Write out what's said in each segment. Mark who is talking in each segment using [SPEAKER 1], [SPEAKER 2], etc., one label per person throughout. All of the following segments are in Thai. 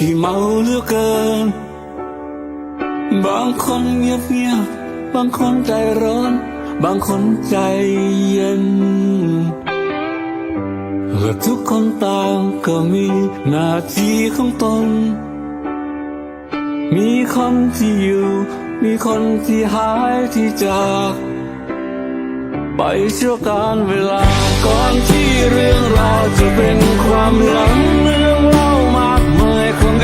[SPEAKER 1] ขี้เมาเหลือเกิน บางคนเงียบเงียบบางคนใจร้อน บางคนใจเย็นและทุกคนต่างก็มีหน้าที่ของตน มีคนที่อยู่ มีคนที่หายที่จาก ไปชั่วการเวลาก่อนที่เรื่องราวจะเป็นความหลัง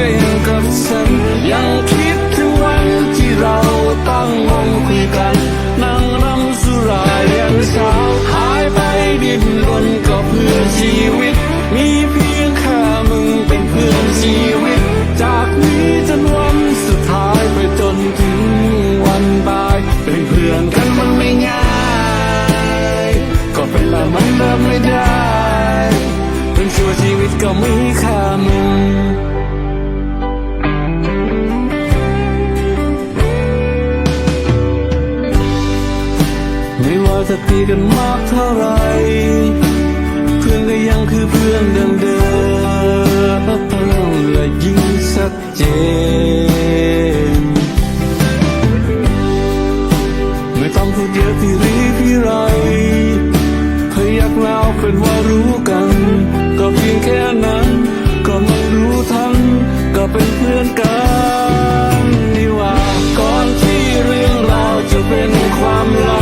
[SPEAKER 1] ายคงกับฉันยังคิดถึงวันที่เราตั้งวงคุยกัน นั่งรำสุรายันเช้าหายไปดินรนก็เพื่อชีวิต มีเพียงแค่มึงเป็นเพื่อนชีวิต จากนี้จนวันสุดท้ายไปจนถึงวันตายเป็นเพื่อนกันมันไม่ง่าย ก็เป็นละมันเลิกไม่ได้เป็นชั่วชีวิตก็ไมีค่า จะตีกันมากเท่าไร เพื่อนก็ยังคือเพื่อนเดิมๆและยิ่งชัดเจน ไม่ต้องพูดเยอะพี่รีพี่ไรพยักแล้วเป็นว่ารู้กัน ก็เพียงแค่นั้น ก็ไม่รู้ทันก็เป็นเพื่อนกันนี่ว่าก่อนที่เรื่องราวจะเป็นความลัง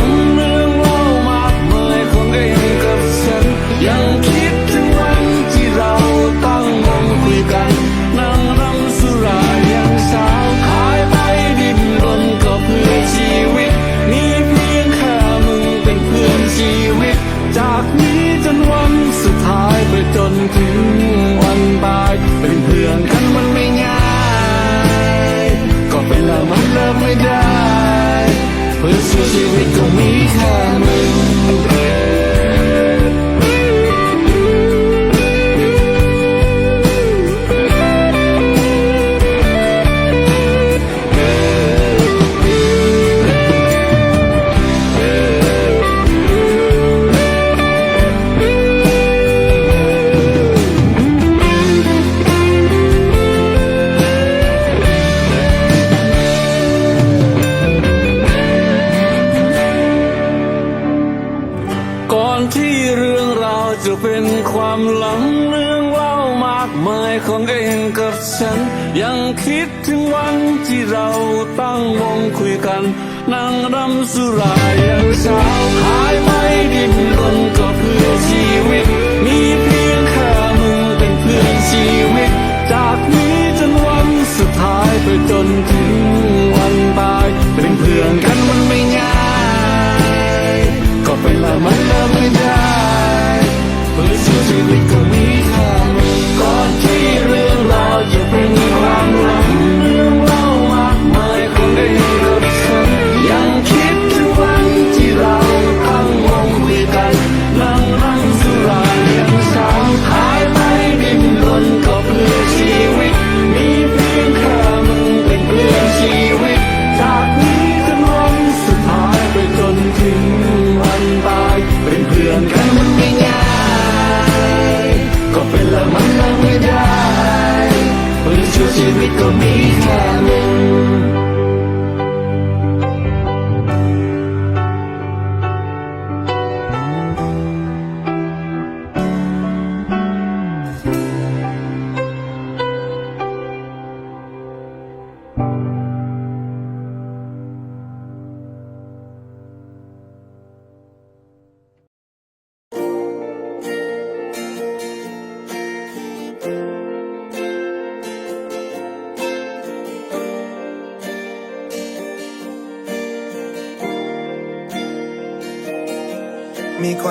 [SPEAKER 1] พื่อ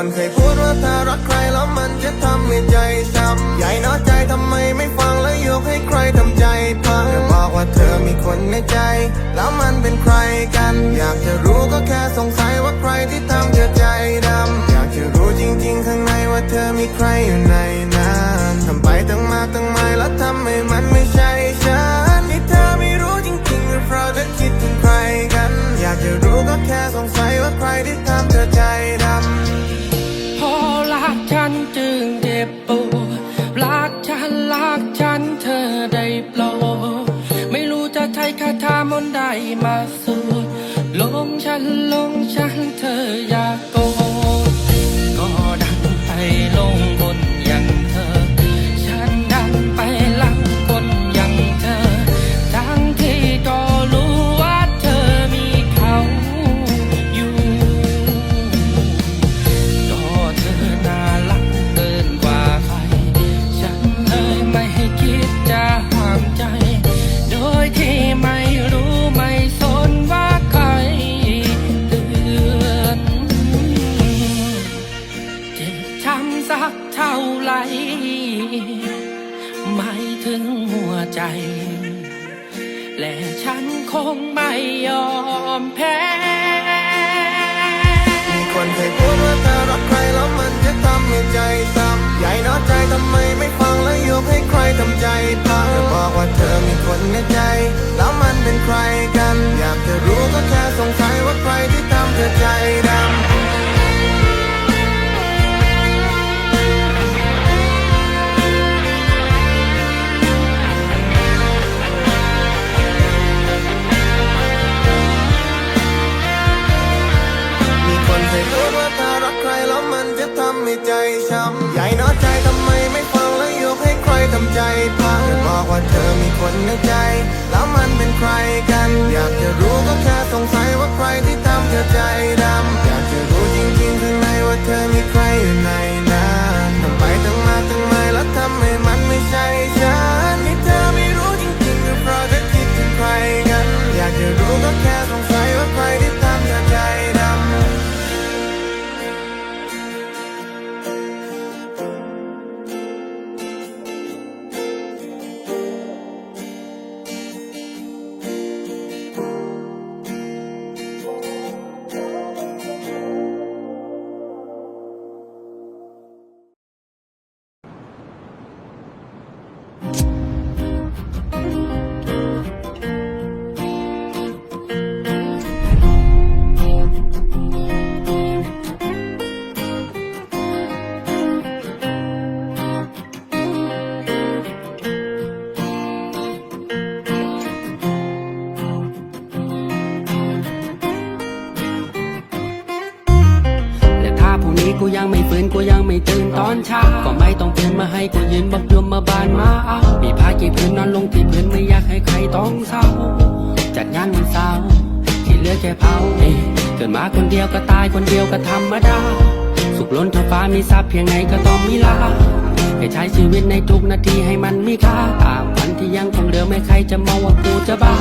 [SPEAKER 1] คนเคยพูดว่าถ้ารัก
[SPEAKER 2] ใครแล้วมันจะทำให้ใจช้ำใหญ่น้อใจทำไมไม่ฟังแล้วยกให้ใครทำใจพังบอกว่าเธอมีคนในใจ แล้วมันเป็นใครกัน มาสู่
[SPEAKER 3] ลงฉันลงฉัน ยังไม่
[SPEAKER 4] ฟื้นกูยังไม่
[SPEAKER 3] ตื่นตอนเช้าก็ไม่ต้องเตือนมาให้กูยืนบอกยมมาบานมาเอามีผ้ากี่พื้นนอนลงที่พื้นไม่อยากให้ใครต้องเศร้าจัดงานวันเสาร์ที่เหลือแค่เผาเกิดมาคนเดียวก็ตายคนเดียวก็ธรรมดาสุขล้นท้องฟ้ามีทรัพย์เพียงไหนก็ต้องมีลาให้ใช้ชีวิตในทุกนาทีให้มันมีค่าตามวันที่ยังคงเหลือไม่ใครจะมองว่ากูจะบ้า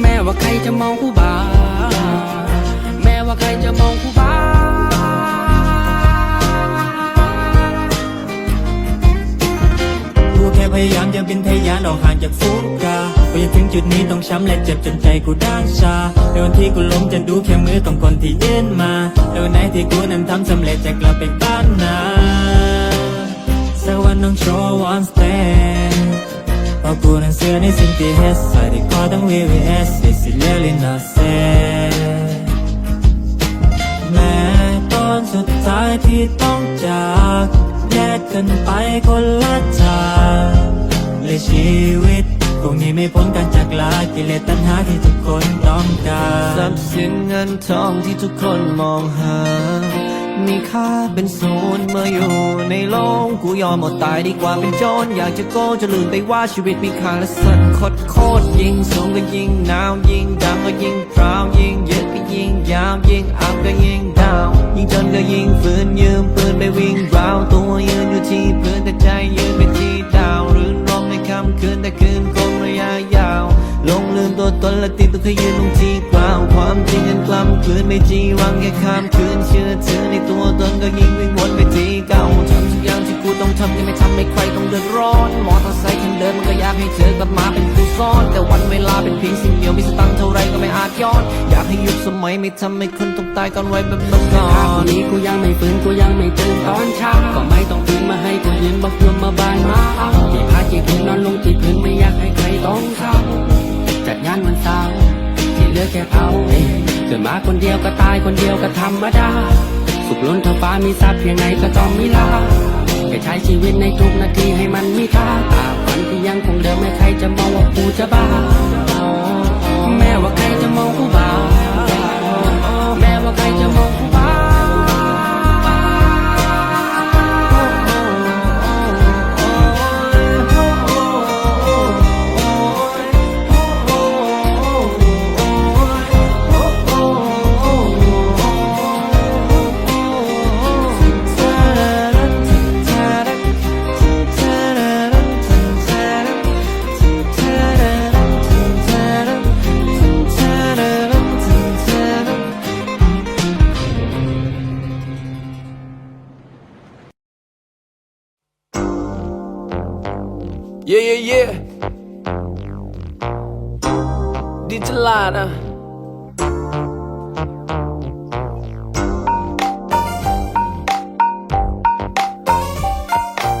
[SPEAKER 3] แม้ว่าใครจะมองกูบ้า แม้ว่าใครจะมองกู
[SPEAKER 5] พยายามจะบินทะยานออกห่างจากฟูกากูยังถึงจุดนี้ต้องช้ำและเจ็บจนใจกูด้านชา ในวันที่กูล้มจะดูแค่มือของคนที่ยืนมาในวันไหนที่กูนั้นทำสำเร็จจะกลับไปบ้านนาสักวันต้องโชว์ one stand เพราะกูนั้นเสือในสิ่งที่เฮ็ดใส่ที่คอต้อง VVS This is really not sad แม้ตอนสุดท้ายที่ต้องจาก แยกกันไปคนละทางและชีวิตคงนี้ไม่พ้นการจากลากิเลสตัณหาที่ทุกคนต้องการ
[SPEAKER 6] ทรัพย์สินเงินทองที่ทุกคนมองหา มีค่าเป็นศูนย์เมื่ออยู่ในโลกกูยอมหมดตายดีกว่าเป็นโจรอยากจะโกจะลืมไปว่าชีวิตมีค่าและสันโคตรโคตรยิ่งสูงก็ยิ่งหนาวยิ่งดำก็ยิ่งพราวยิ่งเยอะก็ยิ่งยาวยิ่งอัพก็ยิ่งดาวยิ่ง จนก็ยิงฝืนยืมปืนไปวิ่งราวตัวยืนอยู่ที่พื้นแต่ใจยืนไปที่ ละติดตัวขยืนลงที่กล่าวความจริงกันกล้ำคืนไม่จีวังแค่ข้ามคืนเชื่อถือในตัวตนก็ยิ่งวิ่งวนไปที่เก่าทำทุกอย่างที่กูต้องทำที่ไม่ทำให้ใครต้องเดือดร้อนมอเตอร์ไซค์คันเดิมมันก็อยากให้เธอกลับมาเป็นผู้ซ่อนแต่วันเวลาเป็นเพียงสิ่งเดียวมีสตังค์เท่าไรก็ไม่อาจย้อน อยากให้ยุคสมัยไม่ทำให้คนต้องตายก่อนไว้แบบเมื่อก่อ
[SPEAKER 3] ถ้าพรุ่
[SPEAKER 6] น
[SPEAKER 3] นี้กูยังไม่ฟื้นกูยังไม่ตื่นตอนเช้าก็ไม่ต้องตื่นมาให้กูยืนบอกยมมาบานมาเอามีผ้ากี่พื้นนอนลงที่พื้นไม่อยากให้ใครต้องเศร้าานวันเสาร์ที่เหลือแค่เผาเองเกิดมาคนเดียวก็ตายคนเดียวก็ธรรมดา สุขล้นท้องฟ้ามีทรัพย์เพียงไหนก็ต้องมีลาแค่ใช้ชีวิตในทุกนาทีให้มันมีค่าตาฝันที่ยังคงเดิมไม่ใครจะมองว่ากูจะบ้าแม้ว่าใครจะมองกูบ้าา
[SPEAKER 1] ดอะ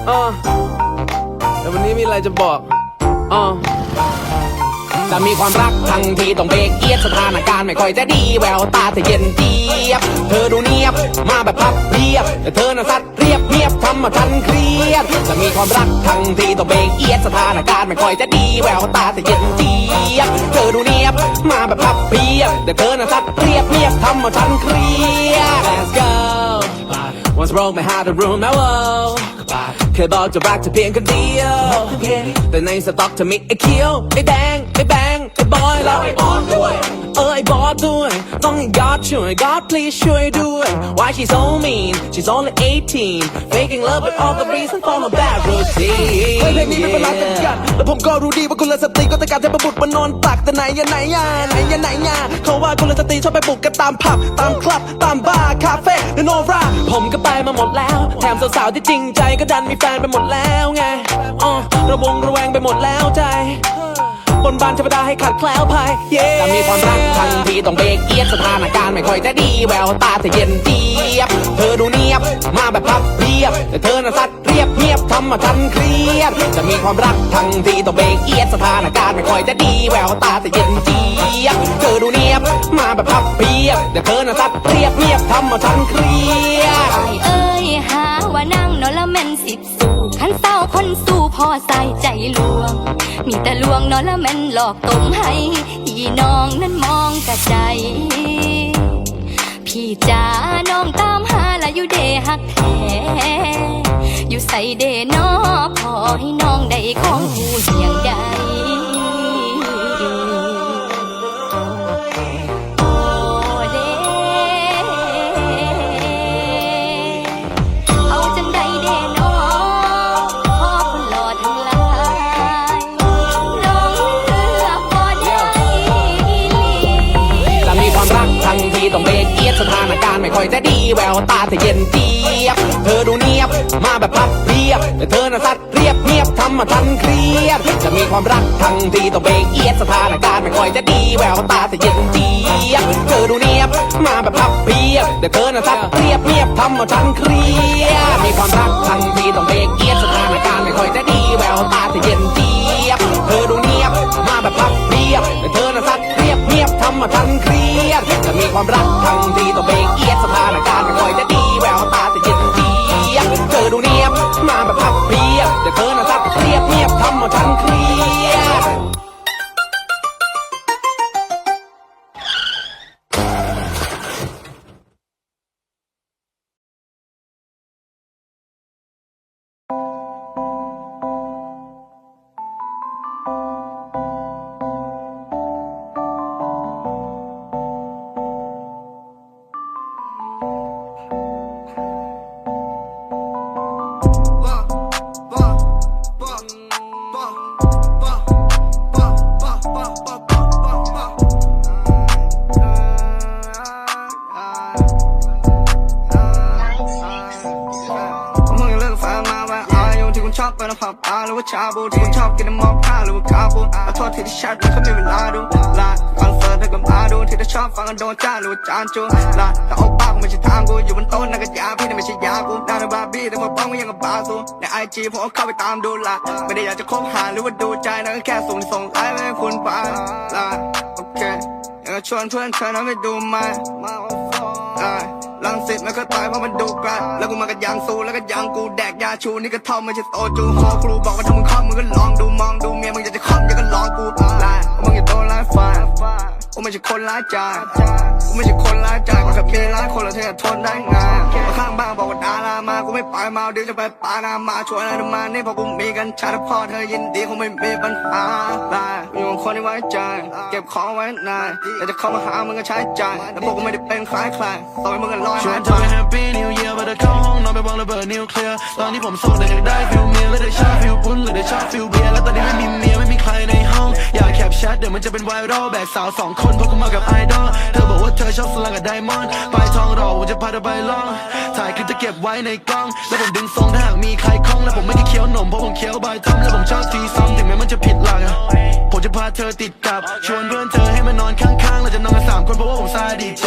[SPEAKER 1] อ่าแต่วันนี้มีอะไรจะบอกอ่า
[SPEAKER 7] จะมีความรักทั้งทีต้องเบรกเอียดสถานการณ์ไม่ค่อยจะดีแววตาเธอเย็นเจี๊ยบ เธอดูเนียบมาแบบพับเพียบแต่เธอน่ะสัตว รียบเงียบทำมาทันเครียดจะมีความรักทั้งทีต้องเบรกเอียดสถานการณ์ไม่ค่อยจะดีแววตาแต่เย็นเจี๊ยบเธอดูเนียบมาแบบพับเพียบแต่เธอน่ะสัตว์เรียบเงียบทำมาทันเครียด Let's go Once broke my heart to ruin my world เคยบอกจะรักเธอเพียงคนเดียว แต่ในสต็อกจะมีไอ้เขียวไอ้แดงไอ้แบงไอ้บอยแล้วไอ้บอสด้วย เออไอ้บอสด้วย ต้องให้ God ช่วย God please ช่วยด้วย Why she so mean She's only 18 Faking love but all the reason for her bad routine
[SPEAKER 1] เฮ้ยเพลงนี้ไม่เป็นไรเป็นกันแล้วผมก็รู้ดีว่าคุณละสตรีก็ต้องการจะประบุดมานอนตักแต่ไหนยะไหนยะไหนยะไหนยะเขาว่าคุณละสตรีชอบไปบุกกันตามผับตามคลับตามบาร์คาเฟ่และโนรา
[SPEAKER 7] ผมก็ไปมาหมดแล้ว แถมสาวๆที่จริงใจก็ดันมีแฟนไปหมดแล้วไงอ๋อระวงระแวงไปหมดแล้วใจ บนบานเทวดาให้ขัดแคล้วภายเย่จะมีความรักทันทีต้องเบรกเอียดสถานการณ์ไม่ค่อยจะดีแววตาเธอเย็นเจี๊ยบ เธอดูเนียบมาแบบพับเพียบ แต่เธอน่ะสัตว์เรียบเงียบทำมาทันเครียด จะมีความรักทันทีต้องเบรกเอียดสถานการณ์ไม่ค่อยจะดีแววตาเธอเย็นเจี๊ยบ เธอดูเนียบมาแบบพับเพียบ แต่เธอน่ะสัตว์เรียบเงียบทำมาทันเครียด
[SPEAKER 8] ไอ้เอ้ยหาว่านั่ง นอละแม่นสิบสู่ขันเศร้าคนสู้พอใส่ใจลวง มีแต่ลวงนอละแม่นหลอกตมให้พี่น้องนั้นมองกะใจ พี่จ๋าน้องตามหาละอยู่เดหักแท้อยู่ใส่เดนอพอให้น้องได้ของหูเสียงใด
[SPEAKER 7] แววตาเธอเย็นเจี๊ยบ เธอดูเนียบ มาแบบพับเพียบ แต่เธอน่ะสัตว์เรียบเนียบทำมาทันเครียด จะมีความรักทั้งทีต้องเบรกเอียดสถานการณ์ไม่ค่อยจะดีแววตาเธอเย็นเจี๊ยบ เธอดูเนียบ มาแบบพับเพียบ แต่เธอน่ะสัตว์เรียบเนียบทำมาทันเครียด มีความรักทั้งทีต้องเบรกเอียดสถานการณ์ไม่ค่อยจะดีแววตาเธอเย็นเจี๊ยบ เธอดูเนียบ มาแบบพับเพียบ แต่เธอน่ะสัตว์เรียบเนียบทำมาทันเครียด จะมีความรักทั้งทีต้องเบรกเอียดสถานาบูที่คุ
[SPEAKER 2] ณชอบกินน้ำมอกข้าหรือว่าคาบูขอโทษที่ที่แชทมันก็ไม่เวลาดูลาคอนเสิร์ตให้กับมาดูที่ที่ชอบฟังกันโดนจ้าหรือว่าจานจูลาแต่โอป้ากูไม่ใช่ทางกูอยู่บนโต๊ะนั่นก็ยาพี่นั่นไม่ใช่ยากูดาวในบาร์บี้แต่พอป้องกูยังกับบาซูในไอจีผมเข้าไปตามดูลาไม่ได้อยากจะคบหาหรือว่าดูใจนะก็แค่ส่งส่งไลน์ไปให้คุณไปลาโอเคอยากชวนเพื่อนเธอนั้นไปดูไหมได้ลั งสิตแล้วก็ตายเพราะมันดูกลัดแล้วกูมากับยางซูแล้วก็ยางกูแดกยาชูนี่ก็เท่าไม่ใช่โตจูฮอครูบอกว่าถ้ามึงคล่อมมึงก็ลองดูมองดูเมียมึงอยากจะคล่อมอยาก็ลองกูไล่มึงอย่าโดนไล่ไฟ กูไม่ใช่คนร้ายใจกูไม่ใช่คนร้ายใจกูแค่มีร้ายคนละเธอทนได้ไงมาข้างบ้านบอกว่าดารามากูไม่ไปมาเดี๋ยวจะไปปานามาชวนอะไรมานี่พอกูมีกันชาติพ่อเธอยินดีคงไม่มีปัญหาได้อยู่กับคนที่ไว้ใจ เก็บของไว้นานแต่จะเข้ามาหามึงก็ใช้ใจแต่พวกกูไม่ได้เป็นคล้ายใครต่อให้มึงก็ลอย
[SPEAKER 1] ชว
[SPEAKER 2] หานยไป
[SPEAKER 1] แฮปปี้นิวเยียร์มาเดินเข้าห้องนอนไปวางระเบิดนิวเคลียร์ตอนนี้ผมโสดแต่อยากได้ฟิลเมียและได้ชอบฟิลปุ้นหรือได้ชอบฟิลเบียร์แล้วตอนนี้ไม่มีเมียไม่มีใครในห้องอยากแคปแชทเดี๋ยวมันจะเป็นไวรัลแบกสาวสองคนเพราะกูมากับไอดอลเธอบอกว่าเธอชอบสลังกับไดมอนด์ไปทองหล่อผมจะพาเธอไปลองถ่ายคลิปจะเก็บไว้ในกล้อง แล้วผมดึงทรงถ้าหากมีใครคล้อง แล้วผมไม่ได้เคี้ยวหนมเพราะผมเคี้ยวใบทอมแล้วผมชอบทีซ้ำถึงแม้มันจะผิดหลักอะผมจะพาเธอติดกับ ชวนเพื่อนเธอให้มานอนข้างๆเราจะนอนกันสามคนเพราะว่าผมซาดีใจ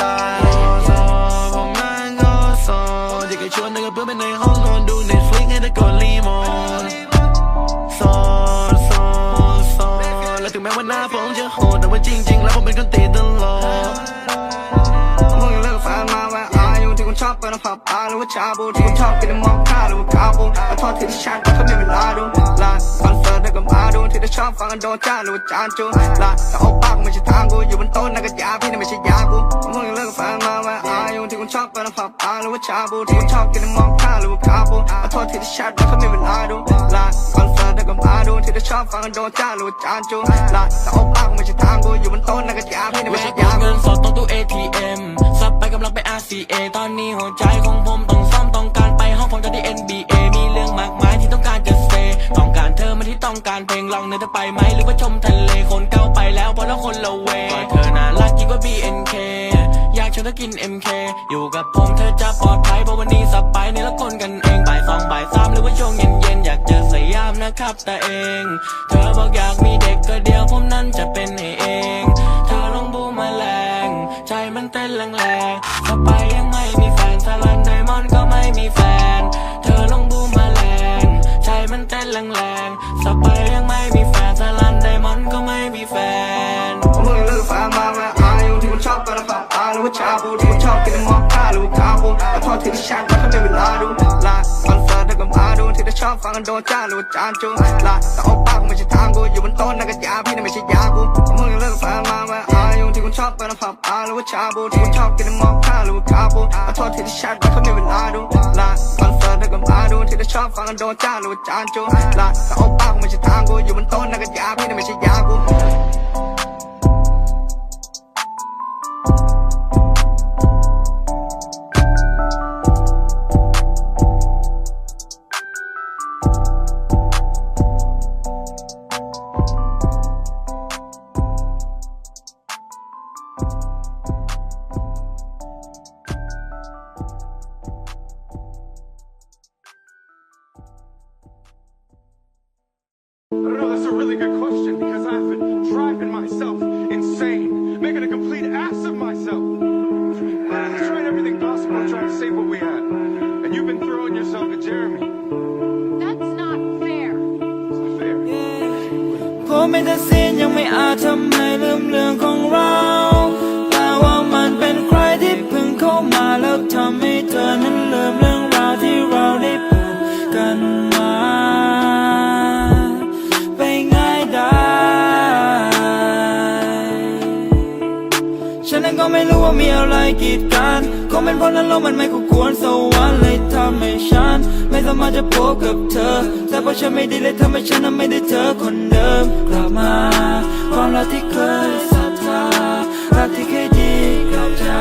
[SPEAKER 1] ชา
[SPEAKER 2] บูที่ชอบกินนมอคค่าหรือว่าคาบูขอโทษที่ที่ฉันก็ไม่มีเวลาดูลาคอนเสิร์ตได้ก็มาดูที่ที่ชอบฟังกันโดนจ้าหรือว่าจานจูลาแต่โอป้ากูไม่ใช่ทางกูอยู่บนโต๊ะนั่นก็ยาพี่นี่ไม่ใช่ยากูมึงยังเลิกกับแฟนมาว่าอายุที่คุณชอบกินะผับอาหรือว่าชาบูที่คุณชอบกินนมอคค่าหรือว่าคาบูขอโทษที่ที่ อบฟังกันโดนจ้าหรือว่าจานจูลาแต่โอป้ากูไม่ใช่ทางกูอยู่บนโต๊ะนั่นก็ยาพี่นี่ไม่ใช่ยากู
[SPEAKER 9] เงินสดต้องตู้ ATM ซับไปกำลังไป RCA ตอนนี้หัวใจของผมต้องซ่อมต้องการไปห้องฟังจากที่ NBA มีเรื่องมากมายที่ต้องการจะ stay ต้องการเธอมาที่ต้องการเพลงลองเนื้อเธอไปไหมหรือว่าชมทะเลคนเก่าไปแล้วเพราะแล้วคนละเวก็เธอน่ารักยิ่งกว่า BNK อยากชวนเธอกิน MK อยู่กับผมเธอจะปลอดภัยเพราะวันนี้สับไปในละคนกันเองบ่ายสองบ่ายสามหรือว่าช่วงเย็น นะครับแต่เอง เธอบอกอยากมีเด็กก็เดียวผมนั้นจะเป็นให้เอง เธอลองบูมาแมลงใจมันเต้นแรงๆสไปยังไม่มีแฟนสลันไดมอนก็ไม่มีแฟน เธอลองบูมาแมลงใจมันเต้นแรงๆสไปยังไม่มีแฟนสลันไดมอนก็ไม่มีแฟน
[SPEAKER 2] มึงเลิกแฟนมาแวะอายุที่คุณชอบไปนะผับอาหรือว่าชาบู ชอบฟังกันโดนจ้าหรือว่าจานจูลาแต่โอป้ากูไม่ใช่ทางกูอยู่บนโต๊ะนัก็ยาพี่นี่ไม่ใช่ยากูมึงเลิกแฟนมาแวะอายุที่คุณชอบไปนะผับอาหรือว่าชาบูที่คุณชอบกินมอคค่าหรือว่าคาบูขอโทษที่ที่ฉันก็ไม่เวลาดูลาคอนเสิร์ตได้วก็มาดูที่ที่ชอบฟังกันโดนจ้าหรือว่าจานจูลาแต่โอป้ากูไม่ใช่ทางกูอยู่บนโต๊ะนัก็ยาพี่นี่ไม่ใช่ยากูา
[SPEAKER 9] มีอะไรกีดกันคงเป็นเพราะนั้นโลกมันไม่คู่ควรสวรรค์เลยทำให้ฉัน ไม่สามารถจะพบกับเธอ แต่เพราะฉันไม่ดีเลยทำให้ฉันนั้นไม่ได้เจอคนเดิม กลับมา ความรักที่เคยศรัทธารักที่เคยดีกับจ้า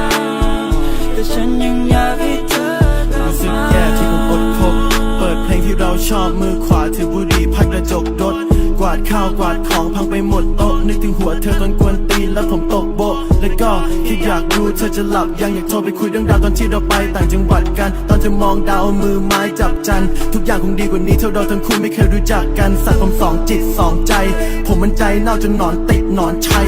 [SPEAKER 9] แต่ฉันยังอยากให้เธอกลับ
[SPEAKER 10] รู้สึก
[SPEAKER 9] มา
[SPEAKER 10] แย่ที่ผมอดทนเปิดเพลงที่เราชอบมือขวาถือบุหรี่พัดกระจกรถ กวาดข้าวกวาดของพังไปหมดโต๊ะนึกถึงหัวเธอตอนกวนตีนแล้วผมตกโบะแล้วก็คิดอยากรู้เธอจะหลับยังอยากโทรไปคุยเรื่องราวตอนที่เราไปต่างจังหวัดกัน ตอนเธอมองดาวเอามือไม้จับจัน ทุกอย่างคงดีกว่านี้เท่าเราทั้งคู่ไม่เคยรู้จักกันสัตว์ผมสองจิตสองใจ ผมมันใจเน่าจนหนอนติดหนอนชัย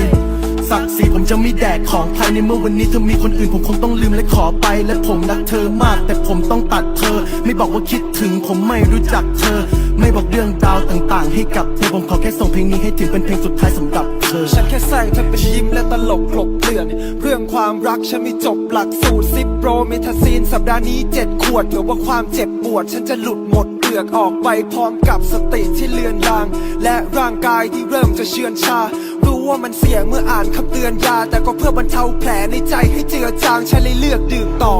[SPEAKER 10] ศักดิ์ศรีผมจะไม่แดกของใครในเมื่อวันนี้เธอมีคนอื่นผมคงต้องลืมและขอไป และผมรักเธอมาก แต่ผมต้องตัดเธอ ไม่บอกว่าคิดถึงผมไม่รู้จักเธอ ไม่บอกเรื่องราวต่างๆ ให้กับเธอผมขอแค่ส่งเพลงนี้ให้ถึงเป็นเพลงสุดท้ายสำหรับเธอ
[SPEAKER 11] ฉันแค่สร้างเธอเป็นยิ้มและตลกกลบเกลื่อน เรื่องความรักฉันมีจบหลักสูตรซิปโปรเมทาซีนสัปดาห์นี้เจ็ดขวดเผื่อว่าความเจ็บปวด ฉันจะหลุดหมดเปลือกออกไปพร้อมกับสติที่เลือนลาง และร่างกายที่เริ่มจะเชือนชา ว่ามันเสี่ยงเมื่ออ่านคำเตือนยา แต่ก็เพื่อบรรเทาแผลในใจให้เจือจางฉันเลยเลือกดื่มต่อ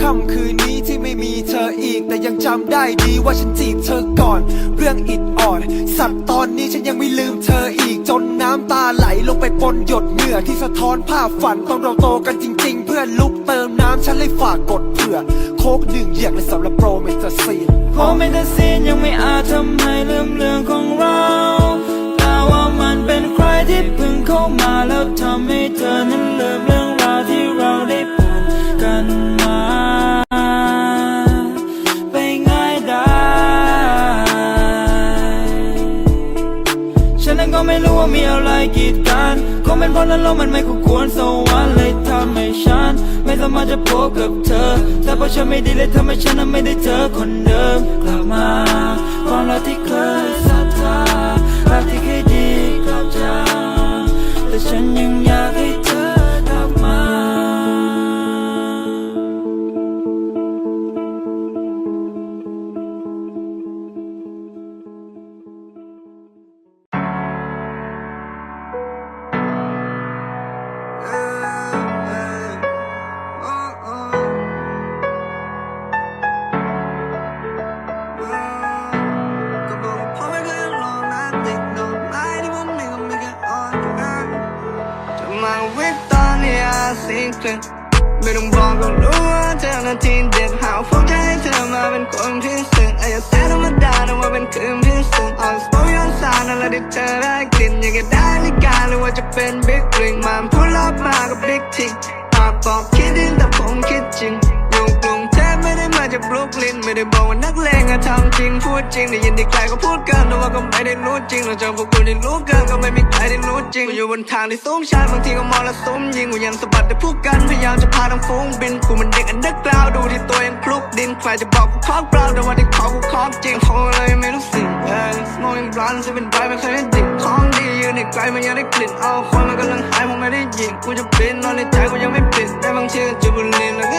[SPEAKER 11] ค่ำคืนนี้ที่ไม่มีเธออีก แต่ยังจำได้ดีว่าฉันจีบเธอก่อน เรื่องอิดออดสัตว์ตอนนี้ฉันยังไม่ลืมเธออีกจนน้ำตาไหลลงไปปนหยดเหงื่อที่สะท้อนภาพฝันต้องเราโตกันจริง ๆ เพื่อนลุกเติมน้ำฉันเลยฝากกดเผื่อ โคกหนึ่งอย่างและสำหรับโปรเมตาซีน
[SPEAKER 9] เพราะไม่แต่ซีนยังไม่อาจทำให้ลืมเรื่องของเราแต่ว่ามันเป็น เข้ามาแล้วทำให้เธอนั้นลืมเรื่องราวที่เราได้ผ่านกันมา ไปง่ายได้ ฉันนั้นก็ไม่รู้ว่ามีอะไรกีดกันคงเป็นเพราะนั้นโลกมันไม่คู่ควรสวรรค์เลยทำให้ฉัน ไม่สามารถจะพบกับเธอ แต่เพราะฉันไม่ดีเลยทำให้ฉันนั้นไม่ได้เจอคนเดิมกลับมา ความรักที่เคย แต่ฉันยังอยาก
[SPEAKER 2] ว่าก็ไม่ได้รู้จริงเราเจอพวกกูที่รู้กันก็ไม่มีใครได้รู้จริงกูอยู่บนทางที่สูงชันบางทีก็มองแล้วซุ้มยิงกูยังสะบัดแต่พูดกันพยายามจะพาทั้งฟุ้งบินกูมันเด็กอันเดอร์กราวดูที่ตัวยังคลุกดินใครจะบอกกูคอกเปล่าแต่ว่าที่ขอกูคอกจริงโหเลยไม่รู้สิ่งเออ smoking blunt จะเป็นไรไม่เคยได้ดิบของดียืนในไกลมันยังได้กลิ่นเอาคนมันกำลังหายผมไม่ได้ยินกูจะบินนอนในใจกูยังไม่ปิดแต่บางทีก็จูบบุหรี่แล้วก็